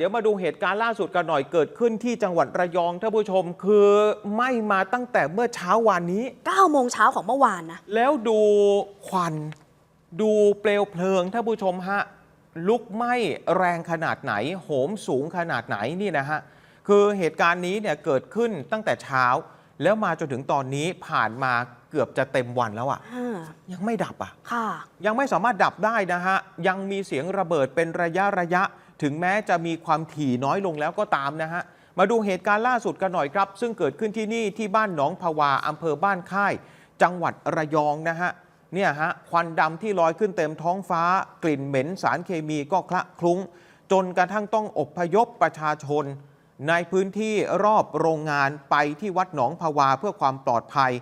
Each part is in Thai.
เดี๋ยวมาดูเหตุการณ์ล่าสุดกันหน่อยเกิดขึ้นที่จังหวัดระยองท่านผู้ชมคือไหม้มาตั้งแต่เมื่อเช้าวานนี้ 9 โมงเช้าของเมื่อวานนะ แล้วดูควัน ดูเปลวเพลิงท่านผู้ชมฮะ ลุกไหม้แรงขนาดไหน โหมสูงขนาดไหนนี่นะฮะ คือเหตุการณ์นี้เนี่ยเกิดขึ้นตั้งแต่เช้า แล้วมาจนถึงตอนนี้ผ่านมาเกือบจะเต็มวันแล้วอะอ่ายังไม่ดับอะค่ะยังไม่สามารถดับได้นะฮะยังมีเสียงระเบิดเป็นระยะระยะ ถึงแม้จะมีความถี่น้อยลงแล้วก็ตามนะฮะ มาดูเหตุการณ์ล่าสุดกันหน่อยครับ ซึ่งเกิดขึ้นที่นี่ที่บ้านหนองภาวาอำเภอบ้านค่าย จังหวัดระยองนะฮะเนี่ยฮะควันดำที่ลอยขึ้นเต็มท้องฟ้า กลิ่นเหม็นสารเคมีก็คละคลุ้ง จนกระทั่งต้องอบพยพประชาชน ในพื้นที่รอบโรงงานไปที่วัดหนองภาวาเพื่อความปลอดภัย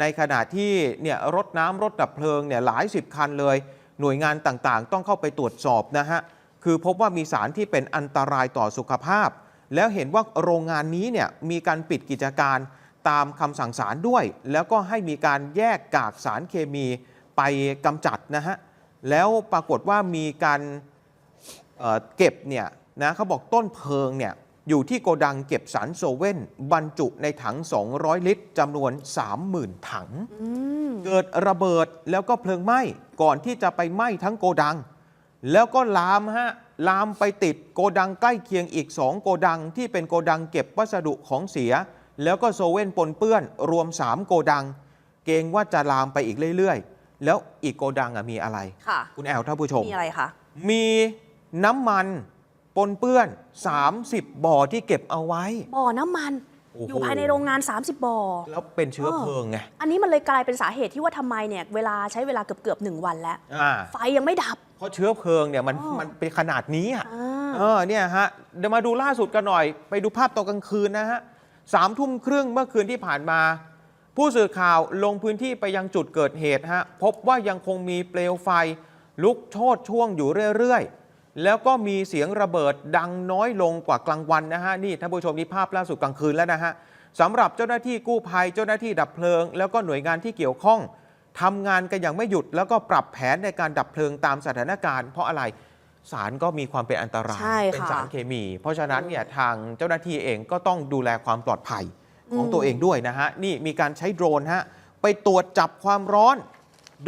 ในขณะที่เนี่ยรถน้ำรถดับเพลิงเนี่ยหลายสิบคันเลย หน่วยงานต่างๆ ต้องเข้าไปตรวจสอบนะฮะ คือพบว่ามีสารที่เป็นอันตรายต่อสุขภาพ แล้วเห็นว่าโรงงานนี้เนี่ยมีการปิดกิจการตามคำสั่งศาลด้วย แล้วก็ให้มีการแยกกากสารเคมีไปกำจัดนะฮะแล้วปรากฏว่ามีการเอ่อเก็บเนี่ยนะเขาบอกต้นเพลิงเนี่ยอยู่ที่โกดังเก็บสารโซเว่น บรรจุในถัง 200 ลิตรจำนวน 30,000 ถังอืมเกิดระเบิดแล้วก็เพลิงไหม้ก่อนที่จะไปไหม้ทั้งโกดัง แล้วก็ลามฮะลามไปติดโกดังใกล้เคียงอีก 2 โกดังที่เป็นโกดังเก็บวัสดุของเสีย แล้วก็โซเว่นปนเปื้อนรวม 3 โกดัง เกรงว่าจะลามไปอีกเรื่อยๆ แล้วอีกโกดังอะมีอะไรค่ะคุณแอลท่านผู้ชม มีอะไรคะมีน้ำมันปนเปื้อน 30 บ่อที่เก็บเอาไว้ บ่อน้ำมันโอ้โหอยู่ภายในโรงงาน 30 บ่อ แล้วเป็นเชื้อเพลิงไง อันนี้มันเลยกลายเป็นสาเหตุที่ว่าทำไมเนี่ยเวลาใช้เวลาเกือบเกือบๆหนึ่งวันแล้วอ่าไฟยังไม่ดับ เพราะเชื้อเพลิงเนี่ยมันอ๋อมันเป็นขนาดนี้อะอ่าเออเนี่ยฮะเดี๋ยวมาดูล่าสุดกันหน่อย ไปดูภาพตอนกลางคืนนะฮะสามทุ่มครึ่งเมื่อคืนที่ผ่านมา ผู้สื่อข่าวลงพื้นที่ไปยังจุดเกิดเหตุฮะพบว่ายังคงมีเปลวไฟ ลุกโชนช่วงอยู่เรื่อยๆ แล้วก็มีเสียงระเบิดดังน้อยลงกว่ากลางวันนะฮะนี่ท่านผู้ชมนี่ภาพล่าสุดกลางคืนแล้วนะฮะสำหรับเจ้าหน้าที่กู้ภัยเจ้าหน้าที่ดับเพลิง แล้วก็หน่วยงานที่เกี่ยวข้อง ทำงานกันอย่างไม่หยุดแล้วก็ปรับแผนในการดับเพลิงตามสถานการณ์ เพราะอะไรสารก็มีความเป็นอันตราย ใช่เป็นค่ะสารเคมี เพราะฉะนั้นเนี่ยทางเจ้าหน้าที่เองก็ต้องดูแลความปลอดภัยของอืมตัวเองด้วยนะฮะ นี่มีการใช้โดรนฮะไปตรวจจับความร้อน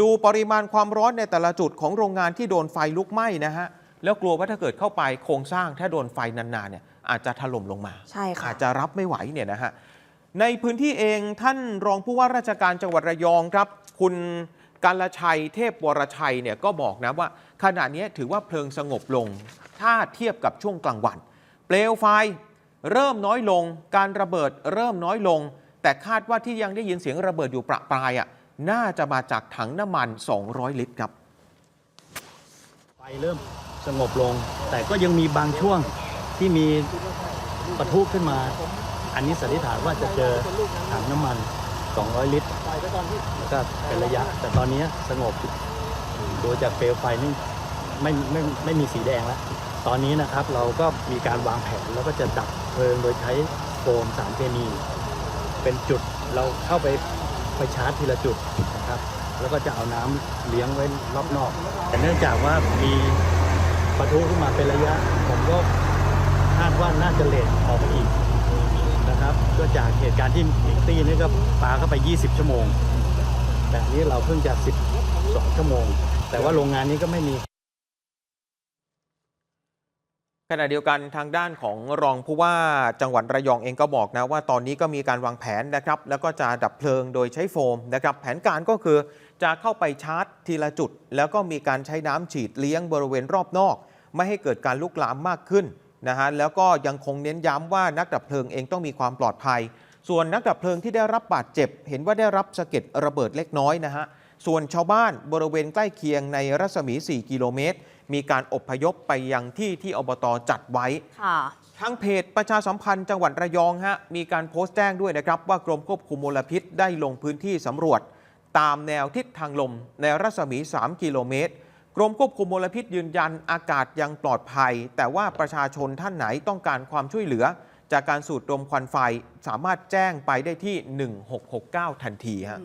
ดูปริมาณความร้อนในแต่ละจุดของโรงงานที่โดนไฟลุกไหม้นะฮะ แล้วกลัวว่าถ้าเกิดเข้าไปโครงสร้างถ้าโดนไฟนานๆเนี่ยอาจจะถล่มลงมา ใช่ค่ะ อาจจะรับไม่ไหวเนี่ยนะฮะ ในพื้นที่เองท่านรองผู้ว่าราชการจังหวัดระยองครับ คุณกาลชัยเทพวรชัยเนี่ยก็บอกนะว่าขณะนี้ถือว่าเพลิงสงบลง ถ้าเทียบกับช่วงกลางวัน เปลวไฟเริ่มน้อยลง การระเบิดเริ่มน้อยลง แต่คาดว่าที่ยังได้ยินเสียงระเบิดอยู่ประปรายอะน่าจะมาจากถังน้ำมัน 200 ลิตรครับไฟเริ่มสงบลง แต่ก็ยังมีบางช่วงที่มีปะทุขึ้นมา อันนี้สันนิษฐานว่าจะเจอถังน้ำมัน 200 ลิตรแล้วก็เป็นระยะ แต่ตอนนี้สงบโดูจากเปลวไฟนี่ไม่ไม่ไม่มีสีแดงแล้ว ตอนนี้นะครับเราก็มีการวางแผนแล้วก็จะดับเพลิงโดยใช้โฟมสารเคมี เป็นจุดเราเข้าไปไปชาร์จทีละจุดนะครับ แล้วก็จะเอาน้ำเลี้ยงไว้รอบนอก แต่เนื่องจากว่ามีปะทุขึ้นมาเป็นระยะ ผมก็คาดว่าน่าจะเลทออกไปอีก ก็จากเหตุการณ์ที่อีกตีนี่ก็ปาเข้าไป 20 ชั่วโมงแต่นี้เราเพิ่งจะ12 ชั่วโมง แต่ว่าโรงงานนี้ก็ไม่มีขณะเดียวกันทางด้านของรองผู้ว่าจังหวัดระยองเองก็บอกนะว่าตอนนี้ก็มีการวางแผนนะครับ แล้วก็จะดับเพลิงโดยใช้โฟมนะครับ แผนการก็คือจะเข้าไปชาร์จทีละจุด แล้วก็มีการใช้น้ำฉีดเลี้ยงบริเวณรอบนอก ไม่ให้เกิดการลุกลามมากขึ้น นะฮะแล้วก็ยังคงเน้นย้ำว่านักดับเพลิงเองต้องมีความปลอดภัย ส่วนนักดับเพลิงที่ได้รับบาดเจ็บ เห็นว่าได้รับสะเก็ดระเบิดเล็กน้อยนะฮะส่วนชาวบ้านบริเวณใกล้เคียงในรัศมี 4 กิโลเมตร มีการอพยพไปยังที่ที่อบตจัดไว้ค่ะทางเพจประชาสัมพันธ์จังหวัดระยองฮะมีการโพสต์แจ้งด้วยนะครับ ว่ากรมควบคุมมลพิษได้ลงพื้นที่สำรวจ ตามแนวทิศทางลมในรัศมี 3 กิโลเมตร กรมควบคุมมลพิษยืนยันอากาศยังปลอดภัย แต่ว่าประชาชนท่านไหนต้องการความช่วยเหลือ จากการสูดดมควันไฟสามารถแจ้งไปได้ที่ 1669 ทันทีฮะ